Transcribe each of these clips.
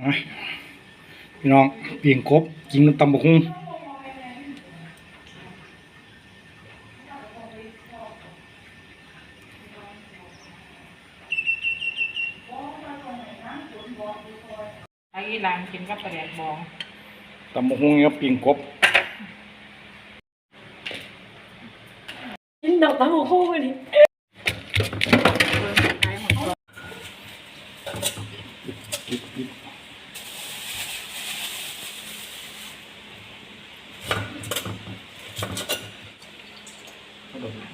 อะพี่น้องเปลี่ยนครบกินน้ำตำบกหุ่งไอ้หลังกินกับปลาแดกบองตำบกหุ่งครับเปลี่ยนครบกินดอกตะโคู่กันดิเพิ่มขายหมดก่อน ปิดปิด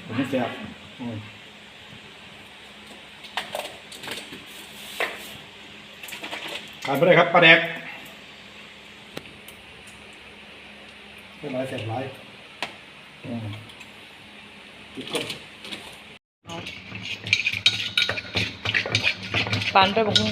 ผมไม่แซ่บอืมขาดไปเลยครับปลาแดกเป็นไรเสร็จไรอืมปิดก่อนปานไปบอกมึง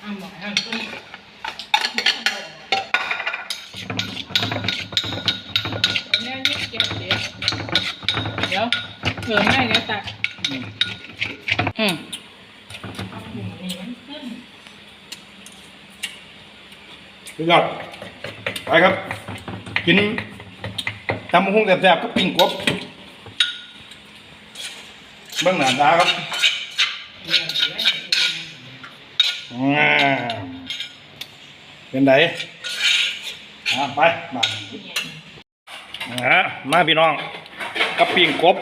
เอาหมอนเอาขึ้นเอาแน่นี่เก็บเดี๋ยวเดี๋ยว เผื่อไม่เดี๋ยวตักอืมอืมเอาหมูนี่มันขึ้นสุดยอดไปครับ กินตำบักหุ่งแซ่บๆก็ปิ้งกบเบื้องหน้าตาครับอ่าเป็นไงอ่าไปมาอ่ามาพี่น้องกับปิ้งกบ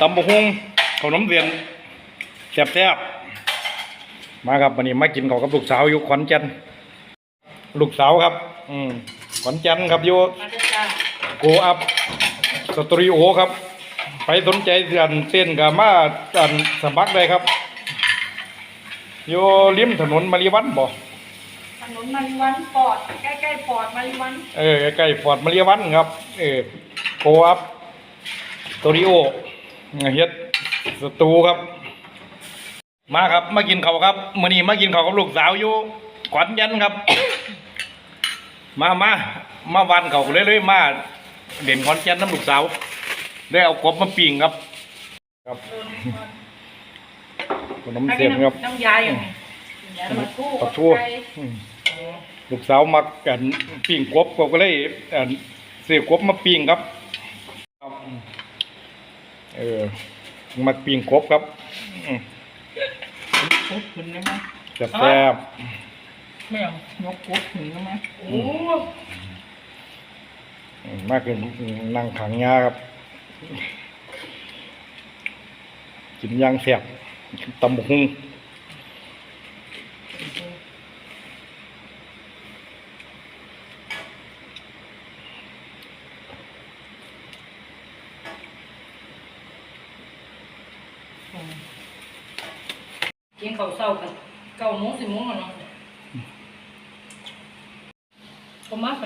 ตำบักหุ่งขนมเวียนแซ่บๆมาครับวันนี้มากินข้าวกับลูกสาวอยู่ขอนแก่นลูกสาวครับ อืมขอนแก่นครับอยู่มาด้วยจ้าโกอัพสตรีโอครับ ไปสนใจเสียนเส้นกับมาอันสมัครได้ครับอยู่ริมถนนมาริวันบ่ถนนมาริวันปอดใกล้ๆปอดมาริวันเออใกล้ๆฟอร์ดมาริวันครับ เออโกอัพสตรีโอ เฮ็ดสตูครับ มาครับ มากินข้าวครับมื้อนี้มากินข้าวกับลูกสาวอยู่ขอนแก่นครับ มามามาวันเขาเลยเลยมาเด่นขอนแก่นน้ำลูกสาว ได้เอากบมาปิ้งครับ ครับขนมเสียมครับน้ำยาอย่างนี้น้ำมันทู่ปักทั่วอืมลูกสาวมักกันปิ้งกบก็เลยอันเสียกบมาปิ้งครับครับ เออมักปิ้งกบครับอืมคุดขึ้นได้ไหมแซ่บแซ่บไม่เอายกคุดขึ้นได้ไหมโอ้อืมมากขึ้นนั่งขังยาครับกินย่างแซ่บตำบักหุ่ง กินข้าวเศร้ากันเก้าโมงสิบโมงอะเนาะก็มาไป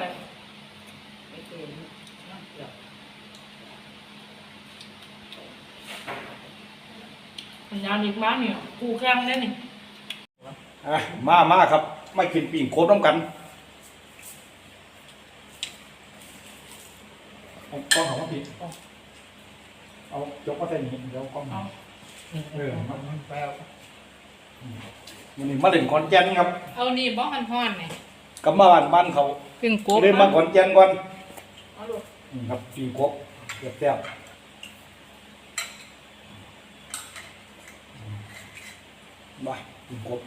ไม่เกินนะเดี๋ยวปัญญาดีมากเนี่ยกูแข้งได้นี่อะมามาครับมากินปิ้งโคตรน้ำกันเอากล้องของมาผิดเอาเอายกมาใส่นี่เดี๋ยวกล้องเอา เออมันแปล วมันนี่มาเล่นขอนแก่นครับเอานี่บ้องห่อนๆนี่กับมาบ้านบ้านเขาเป็นกบเล่นมาขอนแก่นก่อนเอาลูกอืมครับปิ้งกบแซ่บๆมาปิ้งกบ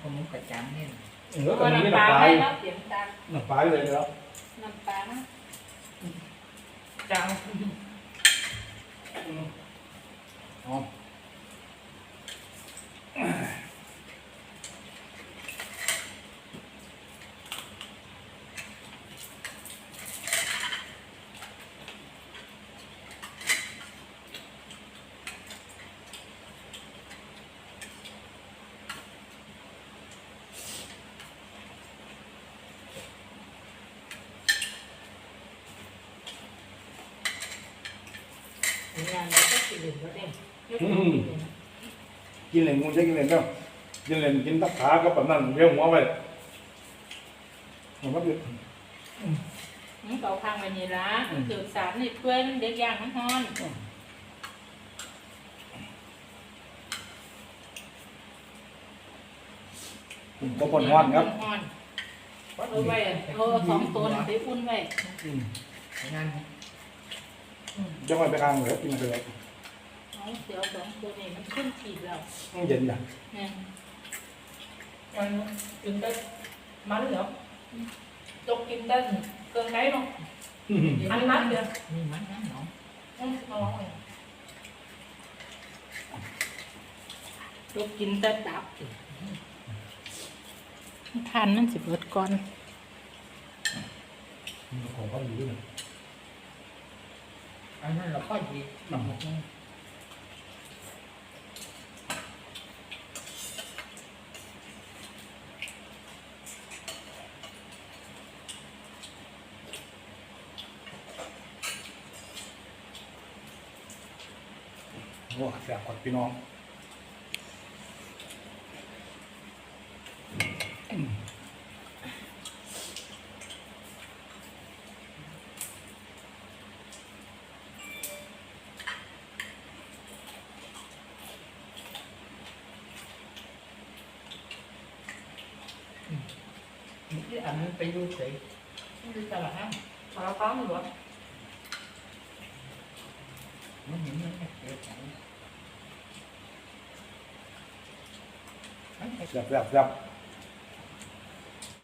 ผมมุกกระจังเนี่ยเออตอนนี้น้ำปลาให้อยู่แล้วเสียงดังน้ำปลาอยู่เลยแล้วน้ำปลานะจังเอางานเรา ก็สิลืมก็ได้กินเหล่นงูใช้กินเหล่นเนาะกินเหล่นกินตักขากับแบบนั้นเรียวหัวไปมันก็เดือดมันเก่าพังไปนี่ละมันเกิดสารนี่เพื่อนเด็กย่างมันฮ้อนก็ปนฮ้อนครับฮ้อนเอาไว้เอาสองตัวนี่ไปอุ่นไว้อืมงานจะไม่ไปข้างเหรอกินไปเลย เอาเสียวสองตัวนี่มันขึ้นขีดแล้วเย็นอย่างเนี่ยมันกินได้มันเหรอจกกินได้เกินไหนเนาะอันนั้นเดียวนี่มันนั่นเนาะอืมเอาไว้ลูกกินแต่ดับทานมันสิเบิดก่อนของก็อยู่ด้วยอันนั้นเราก็ดี โอ้แสบกว่าพี่น้องอืมที่อันนั้นไปดูเฉยดูตลาดห้างตลาดฟ้าหรือวะมันเห็นมันแค่เกิดของมั นแสบแสบแสบ